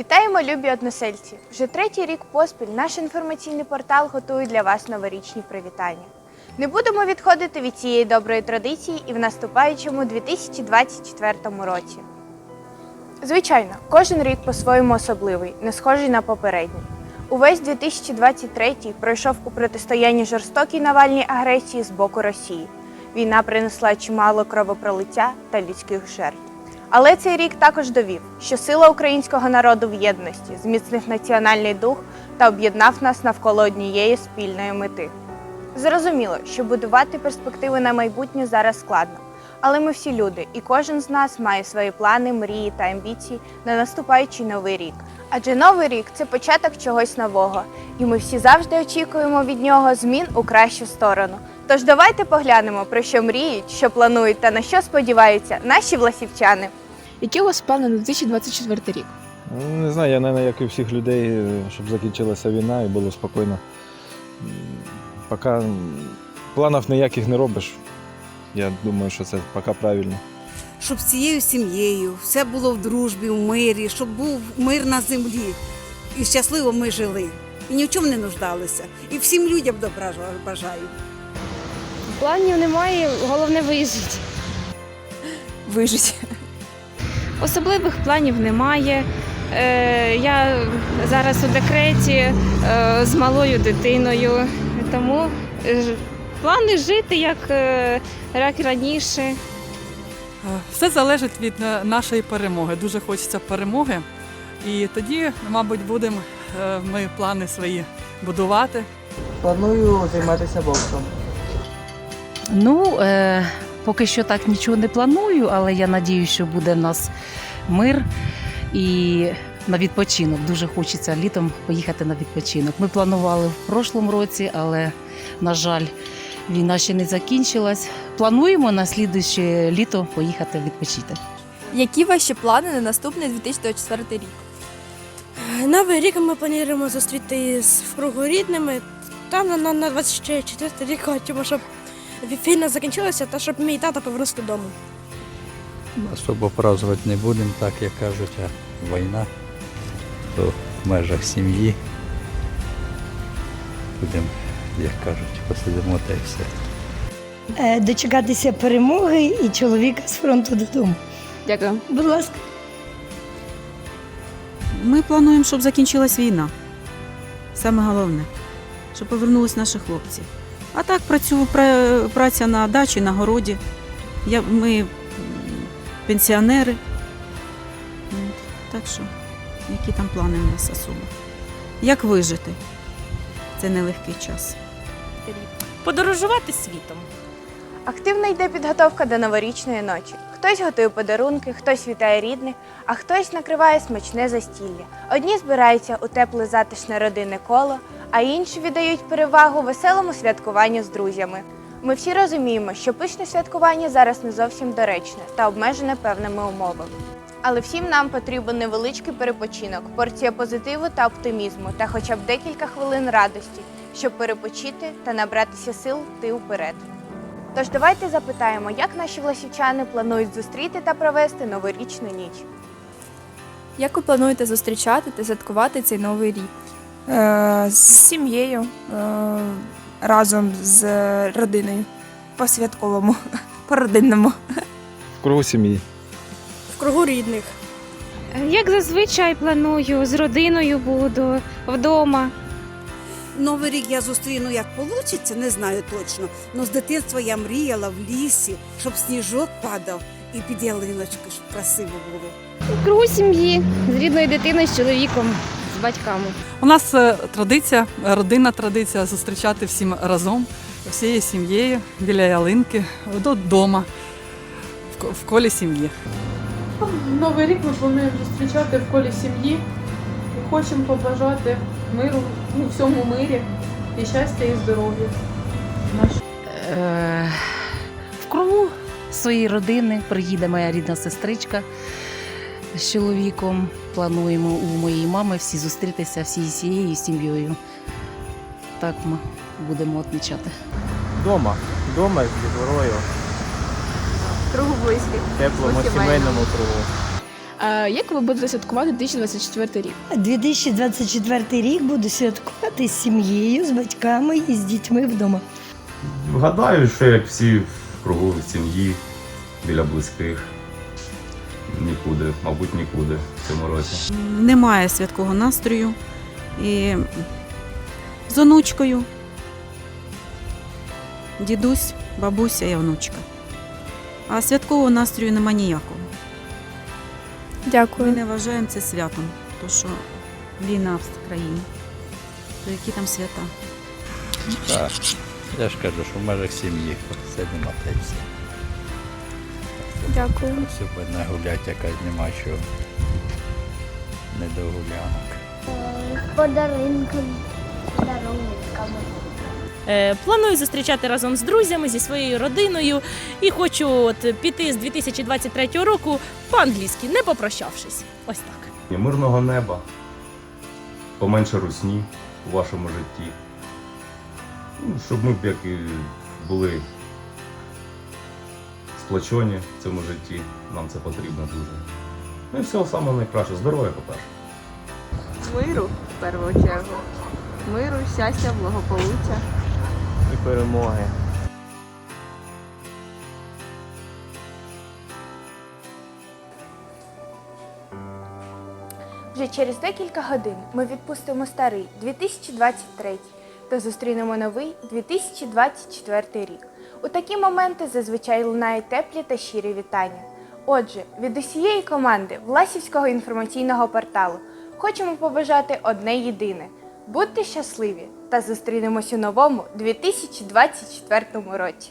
Вітаємо, любі односельці! Вже третій рік поспіль наш інформаційний портал готує для вас новорічні привітання. Не будемо відходити від цієї доброї традиції і в наступаючому 2024 році. Звичайно, кожен рік по-своєму особливий, не схожий на попередній. Увесь 2023 пройшов у протистоянні жорстокій навальній агресії з боку Росії. Війна принесла чимало кровопролиття та людських жертв. Але цей рік також довів, що сила українського народу в єдності зміцнив національний дух та об'єднав нас навколо однієї спільної мети. Зрозуміло, що будувати перспективи на майбутнє зараз складно, але ми всі люди, і кожен з нас має свої плани, мрії та амбіції на наступаючий новий рік. Адже новий рік це початок чогось нового, і ми всі завжди очікуємо від нього змін у кращу сторону. Тож давайте поглянемо, про що мріють, що планують та на що сподіваються наші власівчани. Які у вас плани на 2024 рік? Ну, Не знаю, я, мабуть, як і всіх людей, щоб закінчилася війна і було спокійно. Поки планів ніяких не робиш. Я думаю, що це поки правильно. щоб з цією сім'єю все було в дружбі, в мирі, щоб був мир на землі. І щасливо ми жили. І ні в чому не нуждалися. І всім людям добра бажаю. Планів немає, головне виїздити. Вижить. Особливих планів немає. Е, я зараз у декреті е, з малою дитиною, тому е, ж- плани жити як, е, як раніше. Все залежить від нашої перемоги. Дуже хочеться перемоги. І тоді, мабуть, будемо е, ми плани свої будувати. Планую займатися боксом. Ну, е, поки що так нічого не планую, але я надію, що буде в нас мир і на відпочинок. Дуже хочеться літом поїхати на відпочинок. Ми планували в прошлому році, але, на жаль, війна ще не закінчилась. Плануємо на слідуюче літо поїхати відпочити. Які ваші плани на наступний 2024 рік? Новий рік ми плануємо зустріти з кругорідними. Там на, на, на 24 рік хочемо, щоб війна закінчилася та щоб мій тато повернувся додому. Особо празднувати не будемо, так як кажуть, а війна, то в межах сім'ї. Будемо, як кажуть, посидимо та й все. Е, Дочекатися перемоги і чоловіка з фронту додому. Дякую. Будь ласка. Ми плануємо, щоб закінчилась війна. Саме головне, щоб повернулись наші хлопці. А так працю, пра- праця на дачі, на городі. Я, ми пенсіонери. Так що, які там плани в нас особо? Як вижити? Це нелегкий час. Подорожувати світом. Активно йде підготовка до новорічної ночі. Хтось готує подарунки, хтось вітає рідних, а хтось накриває смачне застілля. Одні збираються у тепле затишне родинне коло, а інші віддають перевагу веселому святкуванню з друзями. Ми всі розуміємо, що пишне святкування зараз не зовсім доречне та обмежене певними умовами. Але всім нам потрібен невеличкий перепочинок, порція позитиву та оптимізму, та хоча б декілька хвилин радості, щоб перепочити та набратися сил йти вперед. Tож давайте запитаємо, як наші власівчани планують зустріти та провести новорічну ніч. Як ви плануєте зустрічати та святкувати цей новий рік? Е, з сім'єю е, разом з родиною. По святковому, по родинному. В кругу сім'ї. В кругу рідних. Як зазвичай планую, з родиною буду вдома. Новий рік я зустріну як вийде, не знаю точно. але з дитинства я мріяла в лісі, щоб сніжок падав і під ялиночки, щоб красиво було. У кругу сім'ї, з рідною дитиною, з чоловіком, з батьками. У нас е, традиція, родинна традиція зустрічати всім разом, всією сім'єю біля ялинки, додому, в колі сім'ї. Новий рік ми плануємо зустрічати в колі сім'ї хочемо побажати миру у всьому мирі і щастя і здоров'я. Е, в кругу своєї родини приїде моя рідна сестричка з чоловіком. Плануємо у моєї мами всі зустрітися всією цією сім'єю. Так ми будемо відмічати. Дома. Дома з дітворою. Кругу близьких. Теплому сімейному. кругу. Е, Як ви будете святкувати 2024 рік? 2024 рік буду святкувати з сім'єю, з батьками і з дітьми вдома. Гадаю, що як всі в кругу в сім'ї, біля близьких. Нікуди, мабуть, нікуди в цьому році. Немає святкового настрою. І з онучкою. Дідусь, бабуся і онучка. А святкового настрою нема ніякого. Дякую. Ми не вважаємо це святом, тому що війна в країні. То які там свята? Так. Я ж кажу, що в межах сім'ї та й все. Дякую. Сьогодні гулять якась нема чого. Не до гулянок. Подарунками. Подарунками. Е, Планую зустрічати разом з друзями, зі своєю родиною і хочу от піти з 2023 року по-англійськи, не попрощавшись. Ось так. Мирного неба, поменше русні у вашому житті. Ну, щоб ми б як і були сплочені в цьому житті. Нам це потрібно дуже. Ну і всього самого найкраще. Здоров'я, по-перше. Миру, в першу чергу. Миру, щастя, благополуччя. І перемоги. Вже через декілька годин ми відпустимо старий 2023 та зустрінемо новий 2024 рік. У такі моменти зазвичай лунають теплі та щирі вітання. Отже, від усієї команди Власівського інформаційного порталу хочемо побажати одне єдине: будьте щасливі та зустрінемось у новому 2024 році.